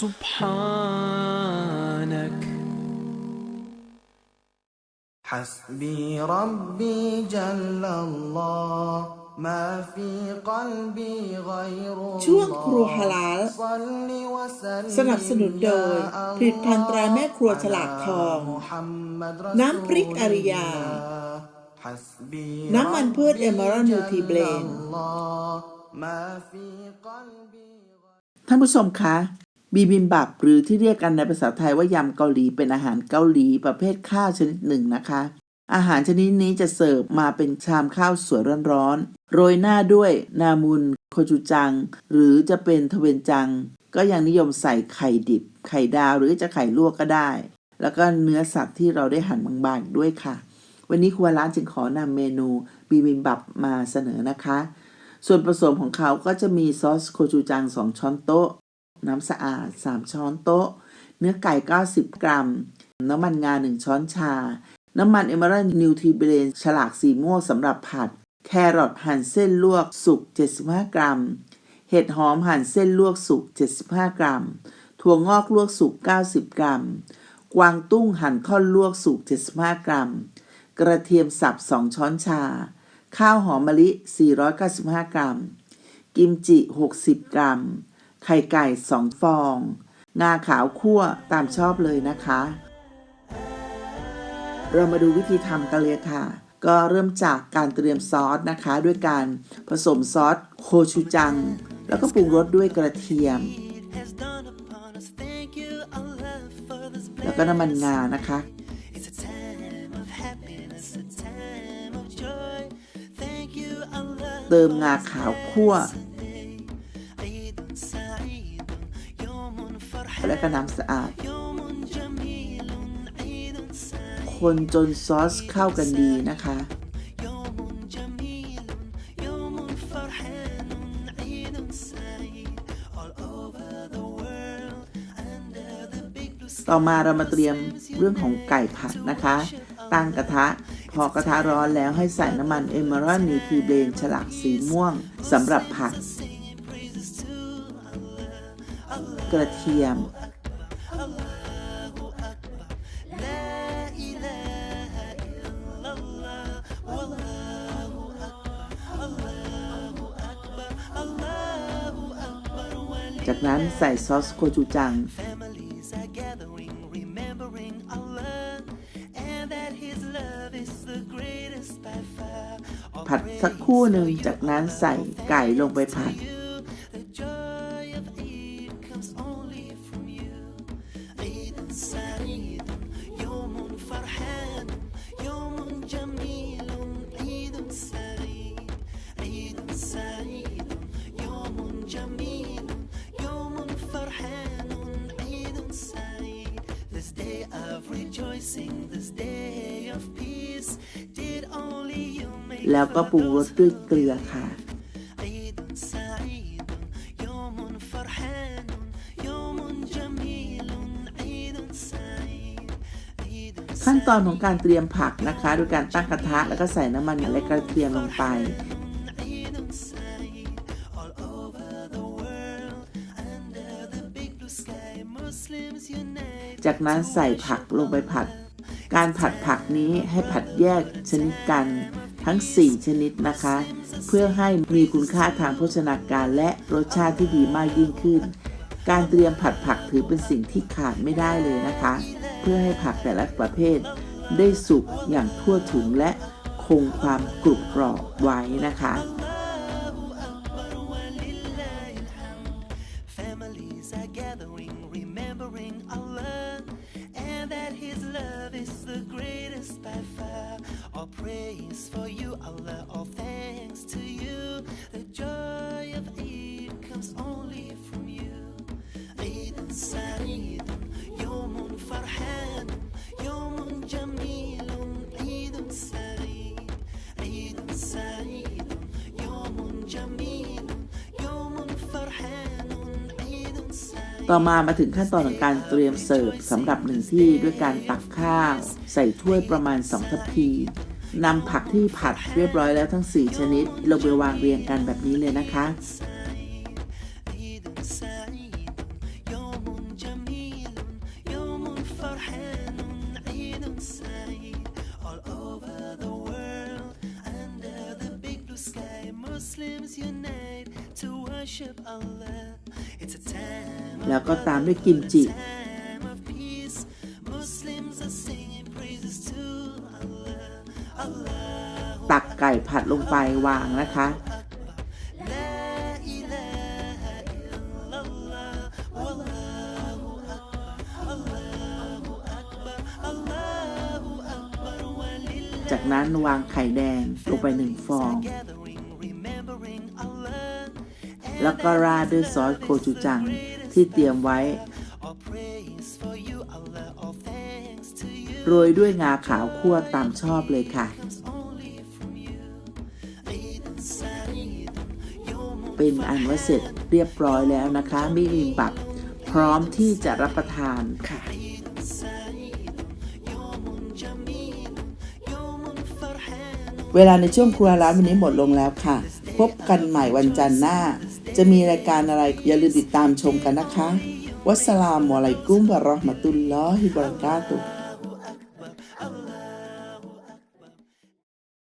سبحانك حسبي ربي جل الله ما في قلبي غير ช่วงครัวฮาลาล صل وسلم สนับสนุนโดย ผลิตภัณฑ์ตราแม่ครัวฉลากทอง น้ำพริกอาริยา น้ำมันพืช Emerald Multi Blend ท่านผู้ชมคะ บีบิมบับหรือที่เรียกกันในภาษาไทยว่ายำเกาหลีเป็นอาหารเกาหลีประเภทข้าวชนิดหนึ่งนะคะ อาหารชนิดนี้จะเสิร์ฟมาเป็นชามข้าวสวยร้อนๆโรยหน้าด้วยนามุนโคจูจัง หรือจะเป็นทเวนจัง ก็ยังนิยมใส่ไข่ดิบ ไข่ดาวหรือจะไข่ลวกก็ได้ แล้วก็เนื้อสัตว์ที่เราได้หั่นบางๆด้วยค่ะ วันนี้ครัวร้านจึงขอนำเมนูบีบิมบับมาเสนอนะคะ ส่วนผสมของเขาก็จะมีซอสโคจูจัง 2 ช้อนโต๊ะ น้ำสะอาด 3 ช้อนโต๊ะ เนื้อไก่ 90 กรัม น้ำมันงา 1 ช้อนชา น้ำมันเอเมอรัลนิวทรีเบรนฉลากสีม่วงสำหรับผัด แครอทหั่นเส้นลวกสุก 75 กรัม เห็ดหอมหั่นเส้นลวกสุก 75 กรัม ถั่วงอกลวกสุก 90 กรัม กวางตุ้งหั่นท่อนลวกสุก 75 กรัม กระเทียมสับ 2 ช้อนชา ข้าวหอมมะลิ 495 กรัม กิมจิ 60 กรัม ไข่ไก่ 2 ฟอง งาขาวคั่วตามชอบเลยนะคะ เรามาดูวิธีทำกันเลยค่ะ ก็เริ่มจากการเตรียมซอสนะคะ ด้วยการผสมซอสโคชูจัง แล้วก็ปรุงรสด้วยกระเทียม แล้วก็น้ำมันงานะคะเติมงาขาวคั่ว แล้วก็น้ำสะอาด คนจนซอสเข้ากันดีนะคะ ต่อมาเรามาเตรียมเรื่องของไก่ผัดนะคะ ตั้งกระทะพอกระทะร้อนแล้วให้ใส่น้ำมันเอมอรัลนีทีเบรนฉลากสีม่วงสำหรับผัด กระเทียม จากนั้นใส่ซอสโคจูจัง ผัดสักคู่หนึ่งจากนั้นใส่ไก่ลงไปผัด جميل يوم فرحان عيد سعيد This day of rejoicing this day of peace did only you make แล้วก็ปรุงรสด้วยเกลือค่ะ عيد سعيد يوم فرحان يوم جميل عيد سعيد عيد ขั้นตอนของการเตรียมผักนะคะโดยการตั้งกระทะแล้วก็ใส่น้ำมันและกระเทียมลงไป จากนั้นใส่ผักลงไปผัด การผัดผักนี้ให้ผัดแยกชนิดกันทั้ง 4 ชนิดนะคะ เพื่อให้มีคุณค่าทางโภชนาการและรสชาติที่ดีมากยิ่งขึ้น การเตรียมผัดผักถือเป็นสิ่งที่ขาดไม่ได้เลยนะคะ เพื่อให้ผักแต่ละประเภท ได้สุกอย่างทั่วถึงและคงความกรุบกรอบไว้นะคะ ต่อมามาถึงขั้นตอนของการเตรียมเสิร์ฟสำหรับหนึ่งที่ด้วยการตักข้าว ใส่ถ้วยประมาณสองทพีนำผักที่ผัดเรียบร้อยแล้วทั้ง 4 ชนิดลงไปวางเรียงกันแบบนี้เลยนะคะ Muslims unite. แล้วก็ตามด้วยกิมจิ time of peace. Muslims are singing praises to Allah. Allah. ตักไก่ผัดลงไปวางนะคะ La ilaha illallah. Wallahu akbar. Allahu akbar. Allahu akbar. Walillah. จากนั้นวางไข่แดงลงไปหนึ่งฟอง Gathering, remembering Allah. แล้วก็ราดด้วยซอสโคจูจังที่เตรียมไว้ โรยด้วยงาขาวคั่วตามชอบเลยค่ะ เป็นอันว่าเสร็จเรียบร้อยแล้วนะคะบิบิมบับพร้อมที่จะรับประทานค่ะเวลาในช่วงครัวร้านวันนี้หมดลงแล้วค่ะ พบกันใหม่วันจันทร์หน้า จะมีรายการอะไรอย่าลืมติดตามชมกันนะคะ วัสสลามุอะลัยกุมวะราะห์มะตุลลอฮิบะรากาตุ